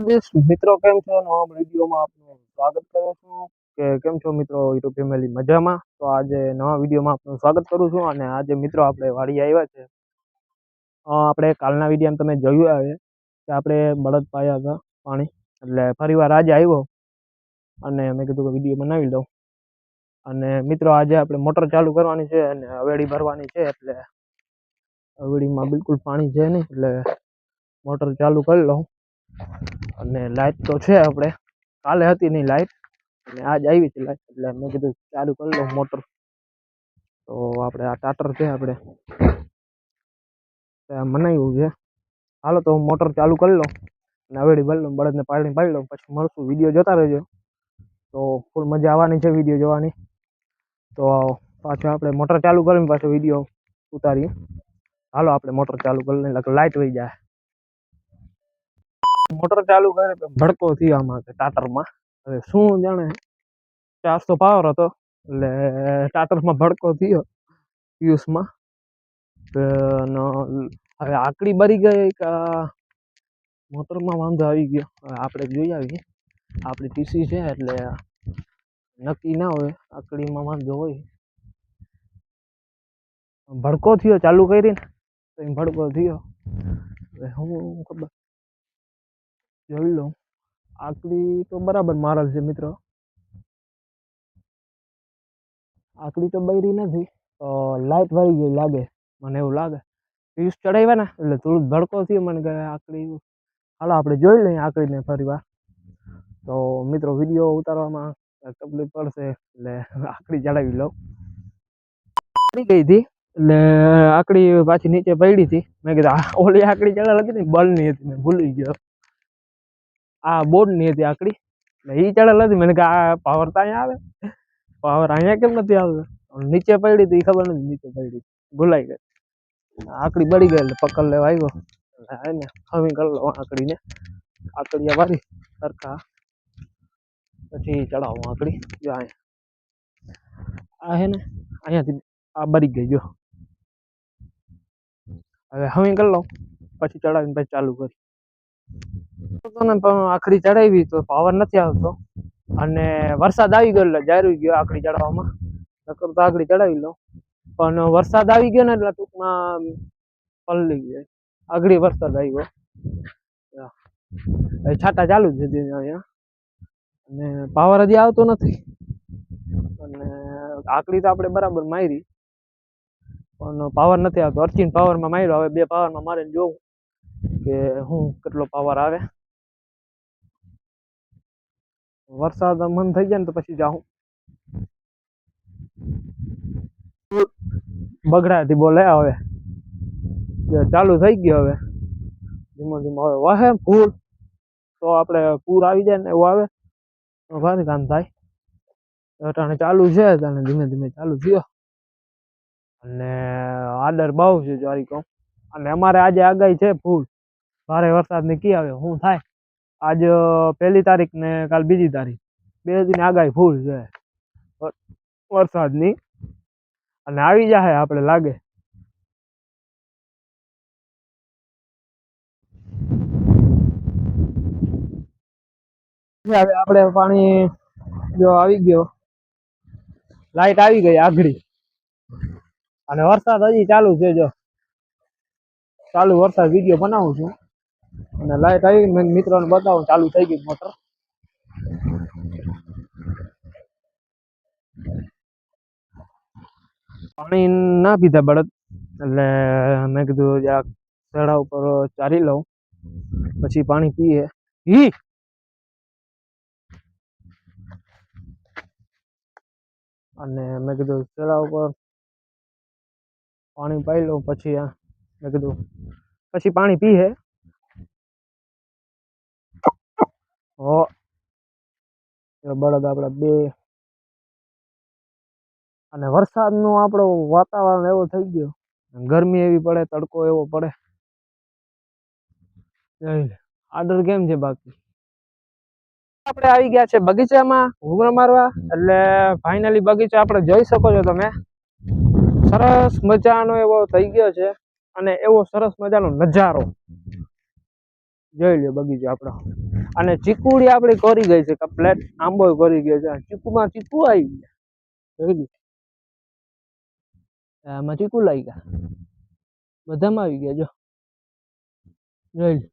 મિત્રો, કેમ છો? નવા વિડીયોમાં આપનું સ્વાગત કરું છું. કે કેમ છો મિત્રો? યુટ્યુબ ફેમિલી મજામાં? તો આજે નવા વિડીયોમાં આપનું સ્વાગત કરું છું અને આજે મિત્રો આપણે વાડી આવ્યા છે. આપણે કાલના વિડીયોમાં તમે જોયું આવે કે આપણે બળદ પાયા હતા પાણી. એટલે ફરીવાર આજે આવ્યો અને મેં કીધું કે વીડિયો બનાવી દઉં અને મિત્રો, આજે આપણે મોટર ચાલુ કરવાની છે અને હવેડી ભરવાની છે. એટલે હવેડીમાં બિલકુલ પાણી છે નહીં. એટલે મોટર ચાલુ કરી લઉં. અને લાઈટ તો છે આપણે. કાલે હતી નહીં લાઈટ અને આજ આવી છે લાઈટ એટલે મેં કીધું ચાલુ કરી લઉં મોટર તો આપણે આ ટાટર છે આપણે. મનાવ્યું છે. હાલો તો હું મોટર ચાલુ કરી લઉં, અને હવેડી ભરી લઉં બળદને પાણી પાડી લઉં, પછી મળશું. વીડિયો જોતા રહેજો. તો ફૂલ મજા આવવાની છે વીડિયો જોવાની. તો પાછું આપણે મોટર ચાલુ કરીને પાછો વીડિયો ઉતારીએ. હાલો આપણે મોટર ચાલુ કરીને લાઈટ વહી જાય. મોટર ચાલુ કરે ભડકો થયો આમાં ટાટરમાં હવે શું જાણે? ચારસો પાવર હતો, એટલે ટાટરમાં ભડકો થયો પિયુષમાં. હવે આકડી બરી ગઈ કે મોટરમાં વાંધો આવી ગયો. આપણે જોઈ આવીએ. આપણી ટીસી છે એટલે નક્કી ના હોય, આકડીમાં વાંધો હોય. ભડકો થયો ચાલુ કરીને ભડકો થયો. હવે હું ખબર જોઈ લઉં. આકડી તો બરાબર મારેલ છે મિત્રો. આકડી તો બૈરી નથી, તો લાઈટ વળી ગઈ લાગે, મને એવું લાગે. ફ્યુઝ ચડાવ્યા ને, એટલે થોડુંક ભડકો થયો, મને કે આકડી હાલો, આપણે જોઈ લઈએ આકડીને ફરી વાર. તો મિત્રો વીડિયો ઉતારવામાં તકલીફ પડશે, એટલે આકડી ચડાવી લઉં. પડી ગઈ હતી, એટલે આકડી પાછી નીચે પડી હતી. મેં કીધું, આ ઓલી આકડી ચડાવેલ હતી ને, બલની હતી, મેં ભૂલી ગયો. આ બોર્ડની હતી આકડી. એટલે એ ચડેલ હતી. મને કે આ પાવર તો અહીંયા આવે. પાવર અહીંયા કેમ નથી આવતો? નીચે પડી હતી. ખબર નથી નીચે પડી ભૂલાઈ ગઈ. આકડી બળી ગઈ એટલે પકડ લેવા આવ્યો. એટલે હે ને હમી કરી લો આકડીને. આકડીયા વારી. સરખા. પછી ચડાવો આકડી. જો અહીંયા. આ હે ને, અહીંયાથી આ બળી ગઈ, જો. હવે હમી કરી લઉં. પછી ચડાવીને પછી ચાલુ કરી આખડી ચડાવી તો પાવર નથી આવતો. અને વરસાદ આવી ગયો એટલે જારી ગયો આખરી ચડાવવામાં. નકર તો આખરી ચડાવી લો પણ વરસાદ આવી ગયો ને એટલે ટૂંકમાં પલળી ગયો. આગળી વરસાદ આવ્યો. છાટા ચાલુ જ છે અહીંયા. અને પાવર હજી આવતો નથી. અને આકડી તો આપણે બરાબર મારી. પણ પાવર નથી આવતો. અર્ચિન પાવરમાં માર્યો. હવે બે પાવરમાં મારીને જોઉં. કે હું કેટલો પાવર આવે? વરસાદ મન થઈ જાય ને તો પછી જાઉં. બગડાથી બોલે હવે. જે ચાલુ થઈ ગયો હવે. ધીમો ધીમો હવે વાહે ફૂલ. તો આપણે પૂર આવી જાય ને એવું આવે. તો ભારે કામ થાય. અટાણે ચાલુ છે અટાણે ધીમે ધીમે ચાલુ થયો. અને આદર બહુ છે જારી કહું. અને અમારે આજે આગાહી છે ફૂલ. ભારે વરસાદની કી આવે, શું થાય? આજ પહેલી તારીખ ને કાલ બીજી તારીખ. બે દિન આગાહી ફૂલ છે. વરસાદની. અને આવી જાય આપણે લાગે. હવે આપણે પાણી જો આવી ગયો. લાઈટ આવી ગઈ આગળી. અને વરસાદ હજી ચાલુ છે જો. ચાલુ વરસાદ વીડિયો બનાવું છું. અને લાઈટ આવી મેં મિત્રોને બતાવું, ચાલુ થઈ ગઈ મોટર પાણી ના પીધા બળદ. એટલે મેં કીધું જરાક ચડા ઉપર ચારી લઉં, પછી પાણી પીએ. ઈ! અને મેં કીધું ચડા ઉપર પાણી પાઈ લઉં, પછી આ કીધું, પછી પાણી પી હો. બળદ આપણા બે. અને વરસાદનું આપણો વાતાવરણ એવો થઈ ગયો. ગરમી એવી પડે, તડકો એવો પડે. આડર કેમ છે બાકી? આપણે આવી ગયા છે બગીચામાં ઘૂમરા મારવા. એટલે ફાઇનલી બગીચો આપણે જોઈ શકો છો તમે. સરસ મજાનો એવો થઈ ગયો છે. અને એવો સરસ મજાનો નજારો. જોઈ લ્યો બગીચો આપણો. અને ચીકુડી આપણી કરી ગઈ છે કમ્પ્લેટ. આંબો કરી ગયો છે. ચીકુમાં ચીકુ આવી ગયા. જોઈ લો આમાં ચીકુ લાવી ગયા. બધામાં આવી ગયા, જો. જોઈ લો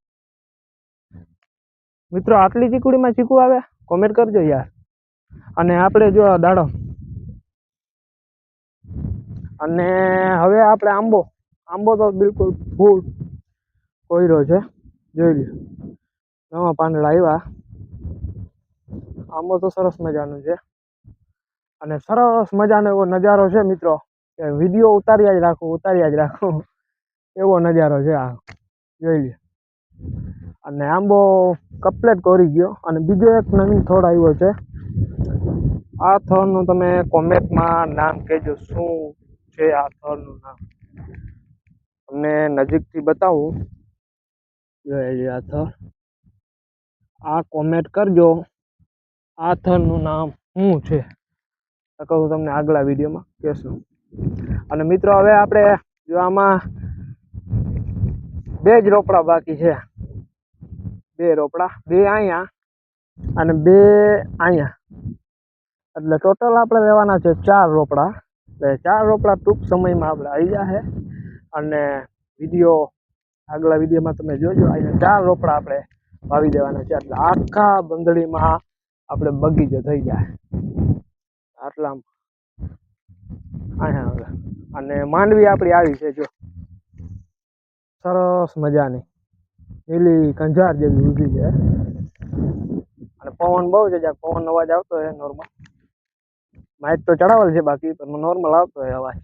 મિત્રો, આટલી ચીકુડીમાં ચીકુ આવે? કોમેન્ટ કરજો યાર. અને આપણે જો દાડો અને હવે આપણે આંબો. આંબો તો બિલકુલ ફૂલ કોયરો છે. જોઈ લો નવા પાંદડા આવ્યા આંબો તો સરસ મજાનો છે. અને સરસ મજાનો એવો નજારો છે મિત્રો. કે વીડિયો ઉતાર્યા જ રાખું ઉતાર્યા જ રાખું. એવો નજારો છે આ. જોઈ લો અને આંબો કમ્પ્લેટ કોરી ગયો. અને બીજો એક નવીન થોડ આવ્યો છે. આ થળનું તમે કોમેન્ટમાં નામ કહેજો. શું છે આ થળનું નામ? તમને નજીકથી બતાવું. આ થર આ કોમેન્ટ કરજો. આ થરનું નામ શું છે? કહું તમને આગલા વિડીયોમાં કહેશું. અને મિત્રો, હવે આપણે જો આમાં બે જ રોપડા બાકી છે. બે રોપડા, બે અહીંયા અને બે અહીંયા એટલે ટોટલ આપણે લેવાના છે ચાર રોપડા. એટલે ચાર રોપડા ટૂંક સમયમાં આપણે આવી જશે. અને વીડિયો, આગલા વિડીયોમાં તમે જોજો અહીંયા ચાર રોપડા આપણે વાવી દેવાના છે. એટલે આખા બંગડીમાં આપણે બગીચો થઈ જાય. આટલામાં અને માંડવી આપણી આવી છે, જો. સરસ મજાની. લીલી કંજાર જેવી ઊભી છે. અને પવન બહુ છે, જ્યાં પવન અવાજ આવતો હોય નોર્મલ માઇક તો ચડાવેલ છે બાકી, પણ નોર્મલ આવતો હોય અવાજ.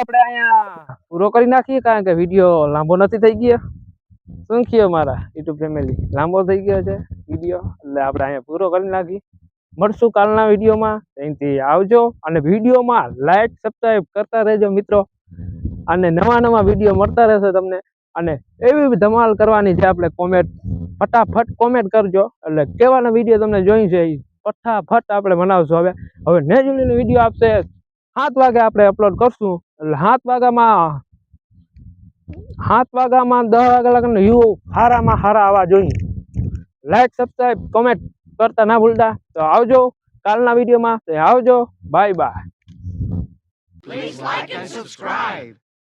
આપણે અહીંયા પૂરો કરી નાખીએ કારણ કે વીડિયો લાંબો નથી થઈ ગયો. કયો મારા યુટ્યુબ ફેમિલી લાંબો થઈ ગયો છે વીડિયો એટલે આપણે અહીંયા પૂરો કરી નાખી. મળશું કાલના વિડીયોમાં. ત્યાંથી આવજો અને વિડીયોમાં લાઈક સબસ્ક્રાઈબ કરતા રહેજો મિત્રો. અને નવા નવા વીડિયો મળતા રહેશે તમને. અને એવી ધમાલ કરવાની છે આપણે કોમેન્ટ ફટાફટ કોમેન્ટ કરજો. એટલે કેવાના વીડિયો તમને જોઈ છે ફટાફટ આપણે બનાવશું હવે. હવે નેજુલીનો વીડિયો આપશે. સાત વાગે આપણે અપલોડ કરશું. સાત વાગ્યામાં સાત વાગ્યામાં દસ લગન વ્યૂ હારામાં હારા આવવા જોઈએ લાઈક સબસ્ક્રાઈબ કોમેન્ટ કરતા ના ભૂલતા. તો આવજો કાલના વિડીયોમાં. તો આવજો. Bye bye Please like and subscribe.